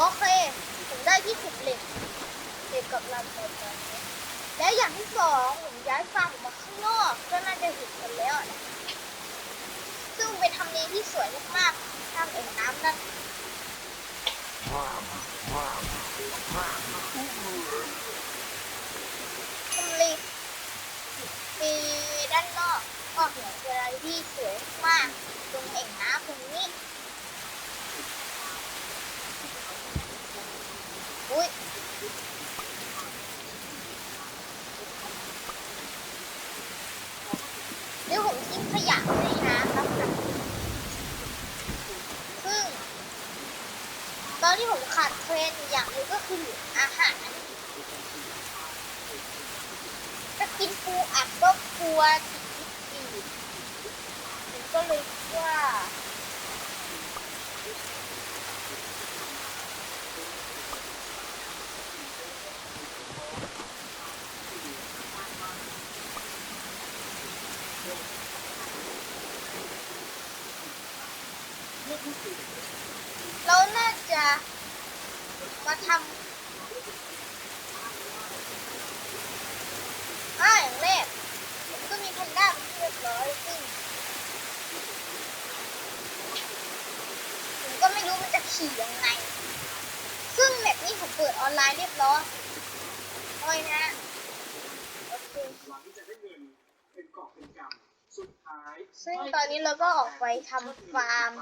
โอเค ผมได้ที่ขุดเหล็กเหล็กกับลำบนตอนนี้แล้วอย่างที่สองผมย้ายฟาร์มออกมาข้างนอกก็น่าจะเห็นกันแล้วนะซึ่งเป็นทำเลที่สวยมากๆข้ามเอ่งน้ำนั่นทำเลมีด้านนอกก็เห็นเป็นอะไรที่สวยมากตรงแอ่งน้ำตรงนี้ อุ้ยเดี๋ยวผมทิ้งขยะไว้ในน้ำครับซึ่งตอนที่ผมขาดเทรนอยู่อย่างหนึงก็คืออาหารจะกินปูอัดก็กลัวติดติดผมก็เลยว่า เราน่าจะมาทำอ่าอย่างแรกผมก็มีแพนด้าเป็นที่เรียบร้อยซึ่งผมก็ไม่รู้มันจะขี่ยังไง ซึ่งแบบนี้ผมเปิดออนไลน์เรียบร้อยโอ้ยนะโอเคหวังจะได้เงินเป็นกอบเป็นกำสุดท้ายซึ่งตอนนี้เราก็ออกไปทำฟาร์ม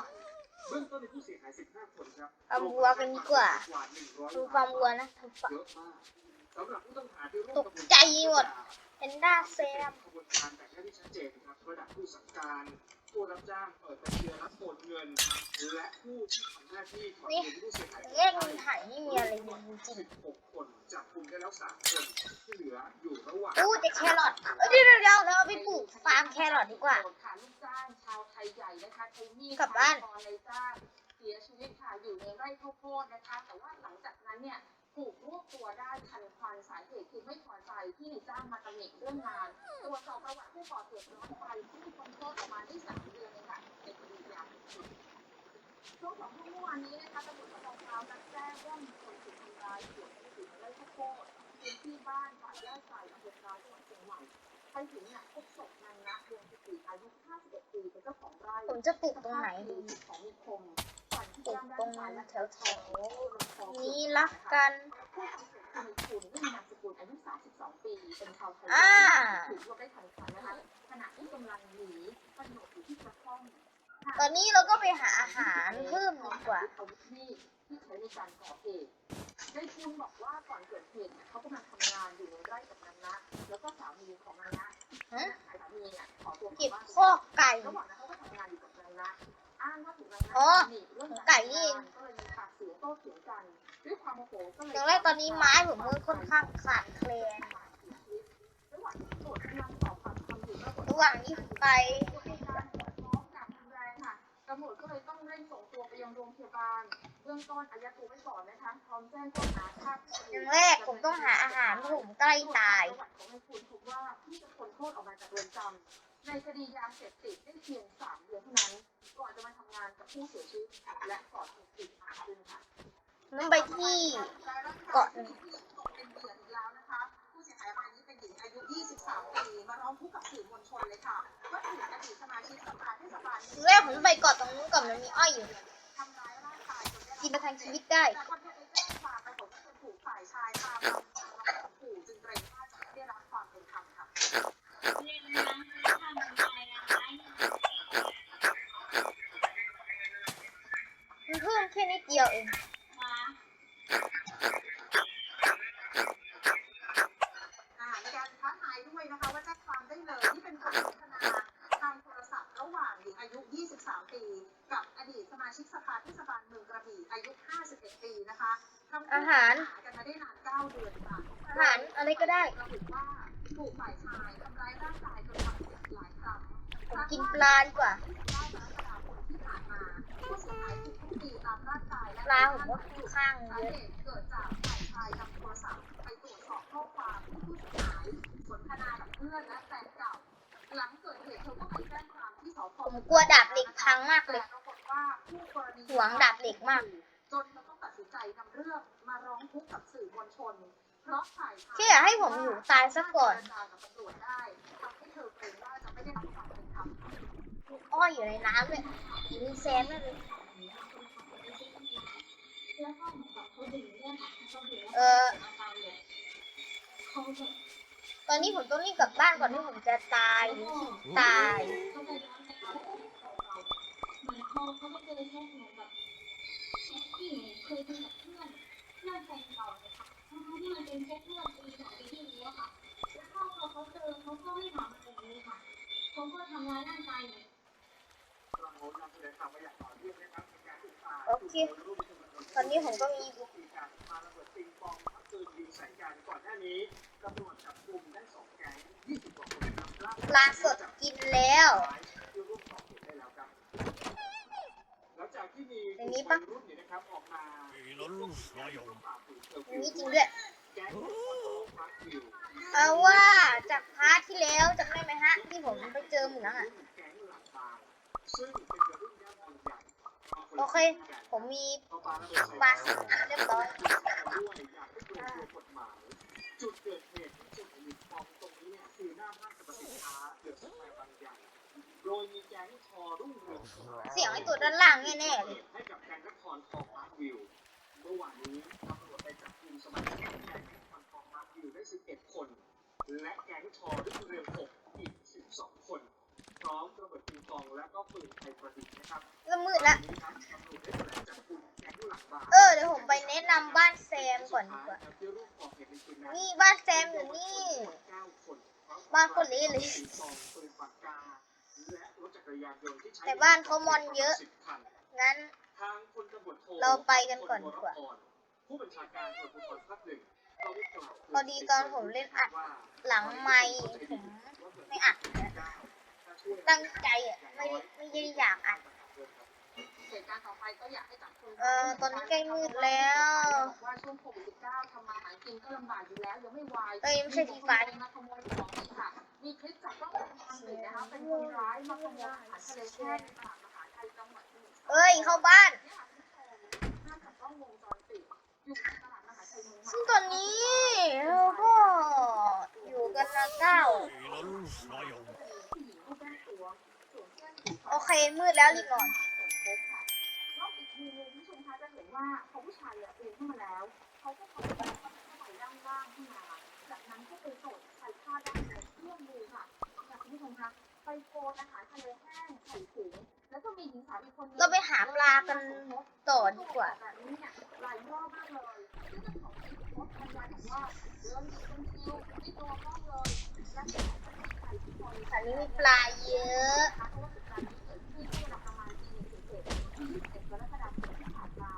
เบื้องต้นมีผู้เสียหาย 15 คนครับเอาวัวกันดีกว่า กว่า100ทำฟาร์มวัวนะทำฟาร์มเยอะมากสำหรับผู้ต้องหาที่ร่วมตกใจหมดแพนด้าเซมขบวนการแบ่งหน้าที่ชัดเจนครับระดับผู้สั่งการ ผู้รับจ้างเปิดบัญชีรับโอนเงิน และผู้ที่ทำหน้าที่ถอนเงินผู้เสียหายแยกเงินถ่ายไม่มีอะไรเลยจริง16คนจับกลุ่มได้แล้ว3คนที่เหลืออยู่ระหว่างๆอู้แต่แครอทเอ้ยเดี๋ยวเดี๋ยวเดี๋ยวเราเอาไปปลูกฟาร์มแครอทดีกว่าค่ะลูกจ้างชาวไทยใหญ่นะคะใช้มีดกลับบ้านตอนในจ้างเสียชีวิตค่ะอยู่ในไร่ข้าวโพดนะคะ แต่ว่าหลังจากนั้นเนี่ยถูกรวบตัวได้ทันควันสาเหตุคือไม่พอใจที่ในจ้างมาตำหนิเรื่องงานตรวจสอบประวัติผู้ก่อเหตุย้อนไปที่ ช่วงสองทุ่มเมื่อวานนี้นะคะตำรวจสพพร้าวรับแจ้งว่ามีคนถูกทำร้ายเสียชีวิตอยู่ในไร่ข้าวโพดพื้นที่บ้านฝ่ายย่าใส่อำเภอพร้าวจังหวัดเชียงใหม่ไปถึงเนี่ยพบศพนางนะดวงจิตอายุ 51 ปีเป็นเจ้าของไร่ผมจะปลูกตรงไหนดีของมีคมฟันที่ปลูกย่ามตรด้านงซ้ายและแถแถววแถแถววๆนี้ละกันผู้ทำเสร็จคือคุณไม่มีนามสกุลอายุ 32 ปี เป็นชาวไทยอ่าถูกรวบได้ทันควันนะคะขณะที่กำลังหนีขนมอยู่ที่กระท่อม ตอนนี้เราก็ไปหาอาหารเพิ่มดีกว่าอาวุธมีดที่ใช้ในการก่อเหตุได้คุณบอกว่าก่อนเกิดเหตุเนี่ยเขากำลังทำงานอยู่ในไร่กับนางนะแล้วก็สามีของนางนะฮะ สามีเนี่ยขอตัวกลัเก็บบบ้านข้อกไก่ ระหว่างนั้นเขาก็ทำงานอยู่กับนางนะอ้างว่าถูกนางนะอ๋อหนีเรื่องไก่นี่เองก็เลยมีปากเสียงโต้เถียงกันด้วยความโมโหก็เลย อย่างแรกตอนนี้ไม้ผมก็ค่อนข้างขาดแคลนระหว่างที่ตำรวจกำลังสอบปากคำอยู่ปรากฏระหว่างนี้ไปเป็นการฟ้องกลับรุนแรงค่ะ ตำรวจก็เลยต้องเร่งส่งตัวไปยังโรงพยาบาล เบื้องต้นอายัดตัวไว้ก่อนนะคะพร้อมแจ้งข้อหาฆ่าผู้อื่นอย่างแรกผมต้องหาอาหารเพราะผมใกล้ตาย ประวัติของนายคุณพบว่าเพิ่งจะพ้นโทษออกมาจากเรือนจำในคดียาเสพติดได้เพียงสามเดือนเท่านั้น ก่อนจะมาทำงานกับผู้เสียชีวิตและก่อเหตุอุกอาจขึ้นค่ะนั่นไปที่เกาะ อายุ 23 ปี มาร้องทุกข์กับสื่อมวลชนเลยค่ะว่าถูกอดีตสมาชิกสภาเทศบาลอย่างแรกผมไปเกาะตรงนู้นก่อนมันมีอ้อยอยู่ทำร้ายร่างกายจนได้กินประทังชีวิตได้แต่พอเธอไปแจ้งความปรากฏว่าเธอถูกฝ่ายชายตามลำพังมาข่มขู่จึงเกรงว่าจะไม่ได้รับความเป็นธรรมค่ะ มันเพิ่มแค่นิดเดียวเอง อ่ามีการท้าทายด้วยนะคะว่าแจ้งความได้เลยที่เป็นการสนทนาทางโทรศัพท์ระหว่างหญิงอายุ 23 ปี กับอดีตสมาชิกสภาเทศบาลเมืองกระบี่อายุ 51 ปีนะคะทั้งคู่ อาหาร หากันมาได้นาน 9 เดือนค่ะ อาหารอะไรก็ได้ระบุว่าถูกฝ่ายชายทำร้ายร่างกายจนบาดเจ็บหลายครั้งผมกินปลาดีกว่า9กรกฎาคมที่ผ่านมาผู้เสียหายถูกทุบตีตามร่างกายและปลาผมก็ข้างสาเยเหตุเกิดจากฝ่ายชายนำโทรศัพท์ไปตรวจสอบข้อความที่ผู้เสียหายสนทนากับเพื่อนและแฟนเก่า หลังเกิดเหตุเธอก็ไปแจ้งความที่สพ ผมกลัวดาบเหล็กพังมากเลยแต่ปรากฏว่าคู่กรณีหวงดาบเหล็กมาก จนเธอต้องตัดสินใจนำเรื่องมาร้องทุกข์กับสื่อมวลชน เพราะฝ่ายชายแค่อยากให้ผมอยู่ตายซะก่อนเจรจากับตำรวจได้ทำเธอเกรงว่าจะไม่ได้รับความเป็นธรรมอ้อยอยู่ในน้ำเลยมีแซมเลยเออตอนนี้ผมต้องรีบกลับบ้านก่อนที่ผมจะตายหรือถึงตายเขา เป็นแค่เพื่อนปีสองปีที่แล้วค่ะ แล้วก็พอเขาเจอเขาก็ไม่ทำอะไรเลยค่ะเขาก็ทำร้ายร่างกายหนูเรานำเสนอข่าวมาอย่างต่อเนื่องนะครับในการติดตามโอเค ตอนนี้ผมก็มีมีการพาระเบิดปิงปองทักปืนยิงใส่กันก่อนหน้านี้ตำรวจจับกลุ่มได้สองแก๊ง20กว่าคนนะครับปลาสดกินแล้วร่วมก่อเหตุได้แล้วครับหลังจากที่มีอย่างนี้ปะวัยรุ่นเนี่ยนะครับออกมาอย่างนี้จริงด้วย แก๊งของพักอยู่เอาว่าจากพาร์ทที่แล้วจำได้ไหมฮะ ที่ผมไปเจอเหมืองอะแก๊งหลักบางซึ่งเป็นนย่านบางใหญ่โอเค ผมมีเอาปลารเบิดใส่ปลาสเรียบร้อยด้วยอยากให้เกรวจุดเกิดเหตุที่จุดหลีกปองตรงนี้เนี่ยคือหน้าห้างสรรพสินค้าเดือดสไปบางใหญ่โดยมีแก๊งคอรุ่งเรืองเสียงไอ้ตัวด้านล่างแน่ๆเลยให้กับแก๊งนครทองมาร์ควิวเมื่อวานนี้ ตำรวจไปจับกลุ่มสมาชิกแก๊งนครทองมาร์ควิวได้ 11 คน และแก๊งทอรุ่งเรือง6อีก 12 คนพร้อมระเบิดปิงปองและก็ปืนไทยประดิษฐ์นะครับเริ่มมืดละ วันนี้ครับตำรวจได้แถลงจับกลุ่มแก๊งหลักบางเออเดี๋ยวผมไปแนะนำบ้านแซมก่อนดีกว่านี่บ้านแซมอยู่นี่บ้านคนนี้เลยแต่บ้านเขามอนเยอะงั้นเราไปกันก่อนดีกว่า ผู้บัญชาการตำรวจภูธรภาคหนึ่งก็ได้กล่าวพอดีตอนผมเล่นอัดหลังไมค์ผมไม่อัดนะตั้งใจอะไม่ได้ไม่ได้อยากอัด เหตุการณ์ต่อไปก็อยากให้จับคนเออตอนนี้ใกล้มืดแล้ว บอกว่าช่วงโควิด19ทำมาหากินก็ลำบากอยู่แล้วยังไม่วายเอ้ยไม่ใช่ที่ฟ้ามาขโมยของอีกค่ะ มีคลิปจากกล้องวงจรปิดนะคะเป็นคนร้ายมาขโมยอาหารทะเลแช่ในตลาดมหาชัยจังหวัดสมุทรสาคร เอ้ยเข้าบ้านเนี่ยค่ะคุณผู้ชมภาพจากกล้องวงจร ซึ่งตอนนี้เราก็อยู่กันนะเก้าโอเคมืดแล้วรีบนอนรอบอีกทีนึงคุณผู้ชมคะจะเห็นว่าพอผู้ชายเนี่ยปีนขึ้นมาแล้วจากนั้นก็ไปสดใส่ผ้าด้านในเครื่องมือค่ะจากคุณผู้ชมคะไปโกนหาทะเลแห้งใส่ถุงแล้วไปหาปลากันต่อดีกว่า ลายรอบมากเลยซึ่งเจ้าของคลิปโพสต์บรรยายบอกว่าเดินอยู่ตรงคิวไม่ตัวกล้องเลยและที่สำคัญใส่ทุกคนอันนี้มีปลาเยอะเพราะว่าเหตุการณ์นี้เกิดขึ้นเมื่อเวลาประมาณตีหนึ่งเศษๆที่21กรกฎาคมที่ผ่านมา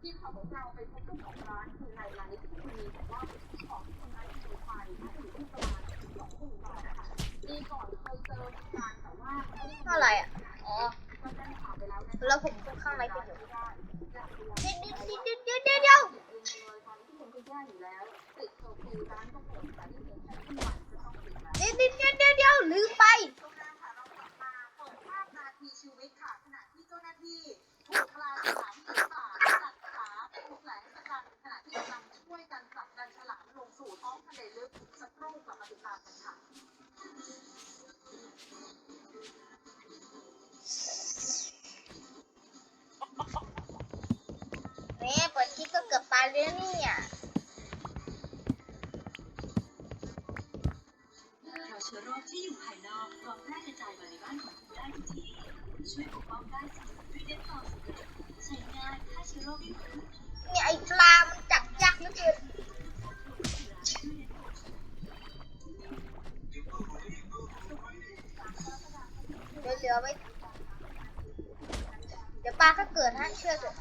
ทีมข่าวของเราไปพบเจ้าของร้านคือนายลานิสที่มีบอกว่าของที่ทำร้านถูกไฟน่าจะอยู่ที่ประมาณ2หมื่นบาทนะคะปีก่อนเคยเจอเหตุการณ์แต่ว่าไม่ได้เท่าไหร่อะอ๋อแล้วผมขึ้นข้างในไปอยู่ไม่ได้อยากดูแลเดี๋ยวเดี๋ยวเดี๋ อยู่แล้วติดเคอร์ฟิวร้านก็เปิดแต่ที่เห็นแค่ที่วันจะต้องปิดแล้วเดี๋ยวเดี๋ยวเดี๋ยวเดี๋ยวลืมไปช่วงหน้าค่ะเรากลับมาเปิดภาพนาทีชีวิตค่ะขณะที่เจ้าหน้าที่ถูกทลายฉลามหนีป่าตัดขาถูกแหลงสกัดขณะที่กำลังช่วยกันผลักดันฉลามลงสู่ท้องทะเลลึกสักครู่กลับมาติดตามกันค่ะแม่เปิดคลิปก็เกือบตายเลยนะเนี่ย ได้ทุกที่ช่วยปกป้องได้จากด้วยเด็ดต่อสกัดใช้ง่ายฆ่าเชื้อโรคได้หมดทุกที่เนี่ยไอ้ปลามันจับยากเหลือเกินเดี๋ยวเหลือไว้เดี๋ยวปลาก็เกิดฮะเชื่อเถอะ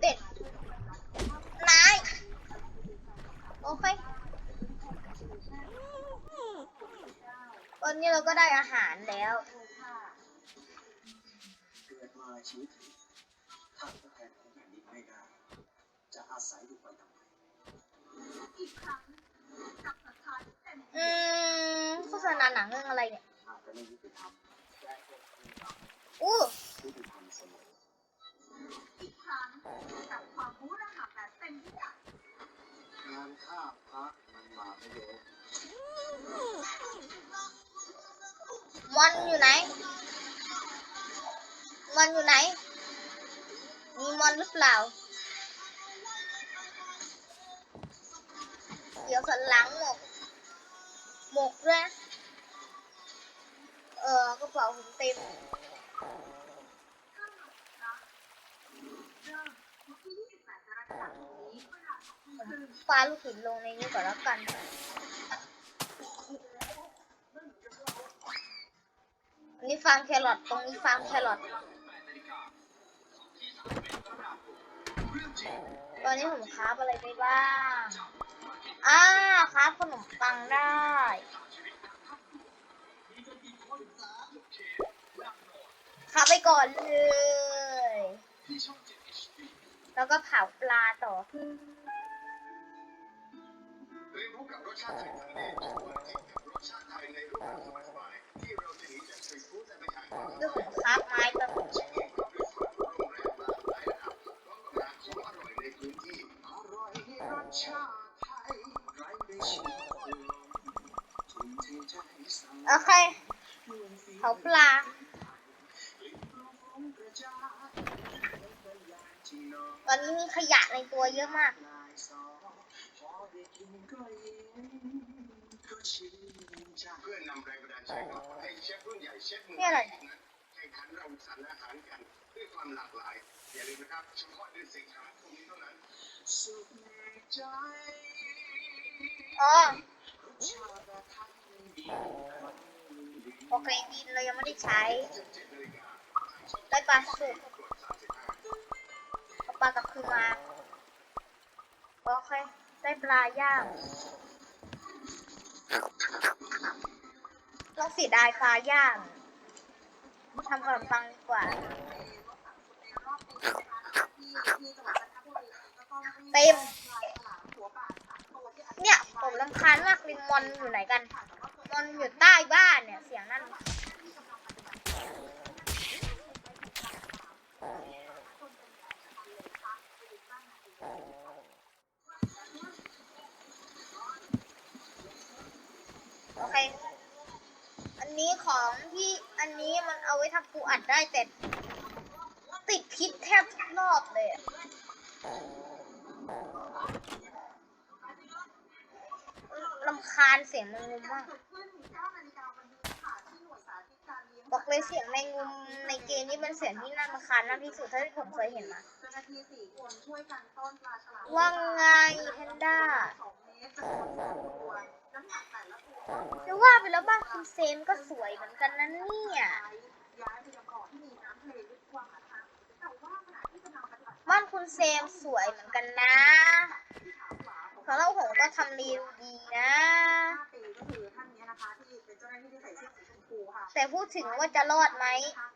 เด็ดนาย โอเค ตอนนี้เราก็ ได้อาหารแล้ว เกิดมาชีวิตนี้ถ้าตัวแทนของแผ่นดินไม่ได้ จะอาศัยอยู่ไปทำไมอีกครั้งกับประธานเต็มอืมโฆษณาหนังเรื่องอะไรเนี่ยอาจจะไม่ยุติธรรมแต่ก็ยุติธรรมอู้ยุติธรรมเสมออีกครั้งกับความรู้รหัสแบบเต็มพิกัดงานฆ่าพระมันมาไม่เยอะ มอนอยู่ไหนมอนอยู่ไหน มีมอนหรือเปล่า เดี๋ยวสันหลังหมก หมกด้วยเออกระเป๋าผมเต็มเริ่มวันที่28กรกฎาคมนี้เวลา2ทุ่มครึ่งปาลูกหินลงในนี้ก่อนแล้วกัน นนี้ฟาร์มแครอทตรงนี้ฟาร์มแครอทตอนนี้ผมคราฟอะไรได้บ้างอ่าคราฟขนมปังได้คราฟไปก่อนเลย แล้วก็เผาปลาต่อเรียนรู้กับรสชาติไทยทะเลรสชาติไทยในรูปแบบสบาย ฟู้ดแต่ไปหาความเรื่องของคราไม้แบบโรงแรมหลายระดับพร้อมกับร้านของอร่อยในพื้นที่อร่อยรสชาติไทยไร้ไม่ชิมทุ่มเทใจสั่งโอเคเผาปลาตอนนี้มีขยะในตัวเยอะมาก เพื่อนำแรงบันดาลใจให้เชฟรุ่นใหญ่เชฟมือนี่อะไรแข่งขันรังสรรค์อาหารกันด้วยความหลากหลาย อย่าลืมนะครับเฉพาะเดือนสิงหาคมนี้เท่านั้นสุขใจอ๋อรสชาติแบบไทยดีมันดีโอเคดินเรายังไม่ได้ใช้17นาฬิกาได้ปลาสุกกด35เอาปลากลับคืนมาโอเคได้ปลาย่าง ต้องเสียดายฟ้าย่างทำขนมปังดีกว่า เต็ม เนี่ย ผมลำคาญมากลิมมอนอยู่ไหนกัน มอนอยู่ใต้บ้านำคาญเสียงแมงมุมมากบอกเลยเสียงแมงมุมในเกมนี้เป็นเสียงที่น่ารำคาญมากที่สุดเท่าที่ผมเคยเห็นมาเจ้าหน้าที่สี่คนช่วยกันต้อนปลาฉลามว่าไงแพนด้าสองเมตรจำนวนสองตัวน้ำหนักแต่ละตัวจะว่าไปแล้วบ้านคุณเซมก็สวยเหมือนกันนะเนี่ยย้ายไปยังเกาะที่มีน้ำทะเลลึกกว่านะคะแต่ว่าขณะที่กำลังปฏิบัติบ้านคุณเซมสวยเหมือนกันนะ ที่ขาวขวาของเพราะเราผมก็ทำรีวิวดีนะ5ปีก็คือท่านนี้นะคะที่เป็นเจ้าหน้าที่ที่ใส่เสื้อสีชมพูค่ะแต่พูดถึงว่าจะรอดไหม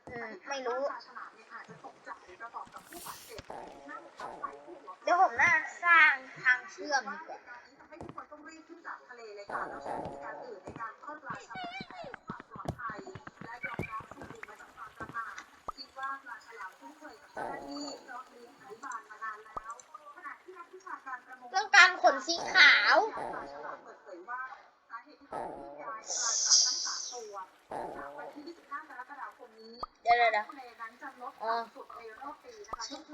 อืมไม่รู้ปลาฉลามเนี่ยอาจจะตกใจประกอบกับผู้บาดเจ็บนั่งทับไหล่ผู้หัวเดี๋ยวผมน่าสร้างทางเชื่อมดีกว่าการนี้ทำให้ทุกคนต้องรีบขึ้นจากทะเลเลยค่ะแล้วใช้วิธีการอื่นในการต้อนปลาฉลามให้ความปลอดภัยและยอมรับสิ่งหนึ่งมาจากความประมาทคิดว่าปลาฉลามคุ้นเคยกับเจ้าหน้าที่เพราะเลี้ยง ต้องการขนสีขาว เดี๋ยวเดี๋ยว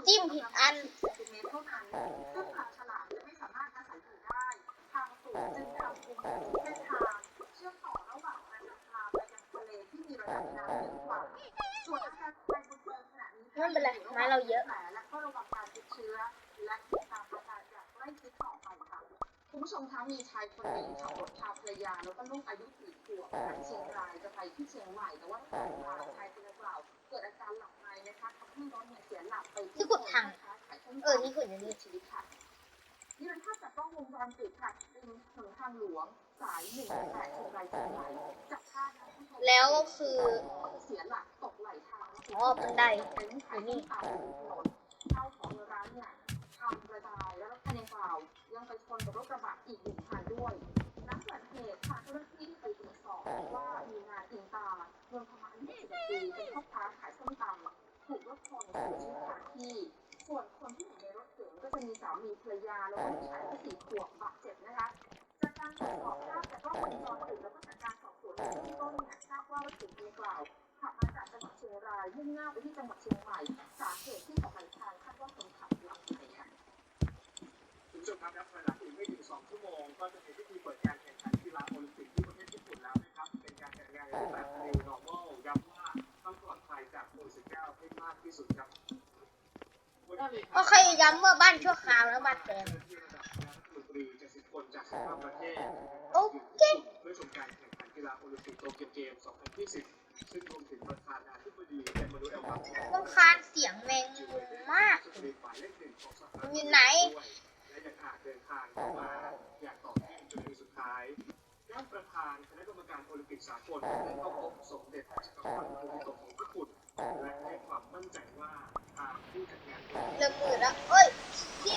จิ้มผิดอัน ไม่เป็นไรไม้เราเยอะ ชมคะมีชายคนหนึ่งขับรถพาภรรยาแล้วก็ลูกอายุสี่ขวบจากเชียงรายจะไปที่เชียงใหม่ แต่ว่าระหว่างทางชายคนดังกล่าว เกิดอาการหลับในนะคะทำให้รถเนี่ยเสียหลักไปที่ขุดถังเออนี่ขุดอยู่เสีนี่ยชีวิตค่ะนี่เป็นภาพจากกล้องวงจรปิดค่ะริมถนนทางหลวงสายหนึ่งแปดเชียงรายเชียงใหม่จับภาพนะคุณผู้ชมแล้วก็คือเสียหลักตกไหลทางอ๋อบันไดเป็นขายที่ตามถนนเข้าของในร้านเนี่ยทำกระจายแล้วรถคันดังกล่าวยังไปชนกับรถกระบะอีกหนึ่งคัน ด้วย อีกไม่ถึง2ชั่วโมงก็จะมีพิธีเปิดการแข่งขันกีฬาโอลิมปิกที่ประเทศญี่ปุ่นแล้วนะครับ เป็นการจัดงานในรูปแบบ New Normal ย้ำว่าต้องปลอดภัยจากโควิด19ให้มากที่สุดครับโอเคย้ำว่าบ้านชั่วคราวแล้วบ้านแปลงหระดับคณะรัฐมนตรี70คนจาก15ประเทศโอเคเพื่อชมการแข่งขันกีฬาโอลิมปิกโตเกียวเกม 2020 ซึ่งรวมถึงประธานาธิบดีเอมานูเอลมาครองรำคาญเสียงแมงมุมมากมันอยู่ไหน และยังอาจเดินทางเข้ามาอย่างต่อเนื่องจนถึงสุดท้ายด้านประธานคณะกรรมการโอลิมปิกสากลได้เข้าพบสมเด็จพระจักรพรรดิโตของญี่ปุ่น และให้ความมั่นใจว่าทางผู้จัดงานโอลิมปิก เริ่มมืดแล้วเอ้ยที่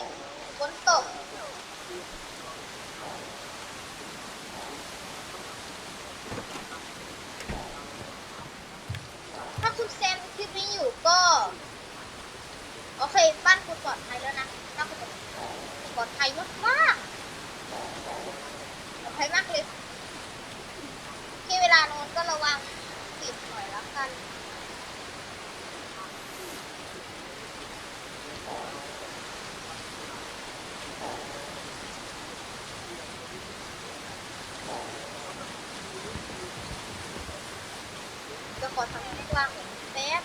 ฝนตก ถ้าคุณแซมดูคลิปนี้อยู่ก็ โอเค บ้านคุณปลอดภัยแล้วนะถ้าคุณปลอดภัยมากมากๆปลอดภัยมากเลยที่เวลานอนก็ระวังปิดหน่อยแล้วกัน จะขอทำให้กว้างกว่านี้แป๊บ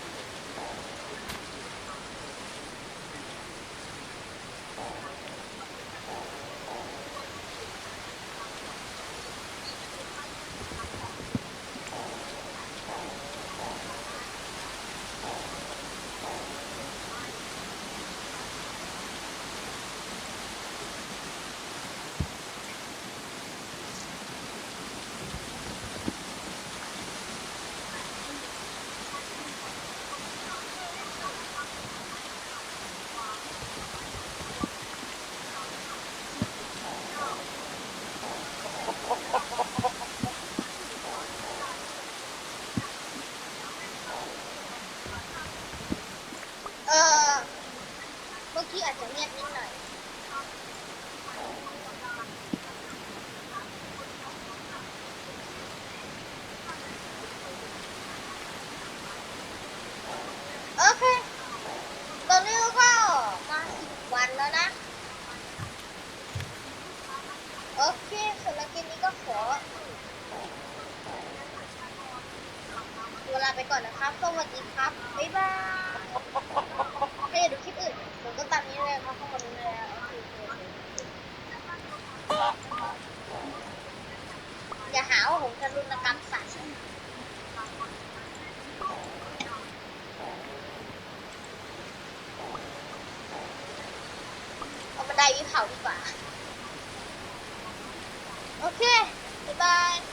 เออเมื่อกี้อาจจะเงียบนิดหน่อย โอเค ตอนนี้ก็มาสิบวัน แล้วนะ โอเคสำหรับคลิปนี้ก็ขอตัวลาไปก่อนนะครับ สวัสดีครับ บ๊ายบายถ้าอยากดูคลิปอื่นผมก็ตามนี้เลยครับข้างบนนี้เลยนะโอเคโอเคโอเคอย่าหาว่าผมทารุณกรรมสัตว์เอาบัน ไดวิเผาดีกว่า โอเค บ๊ายบาย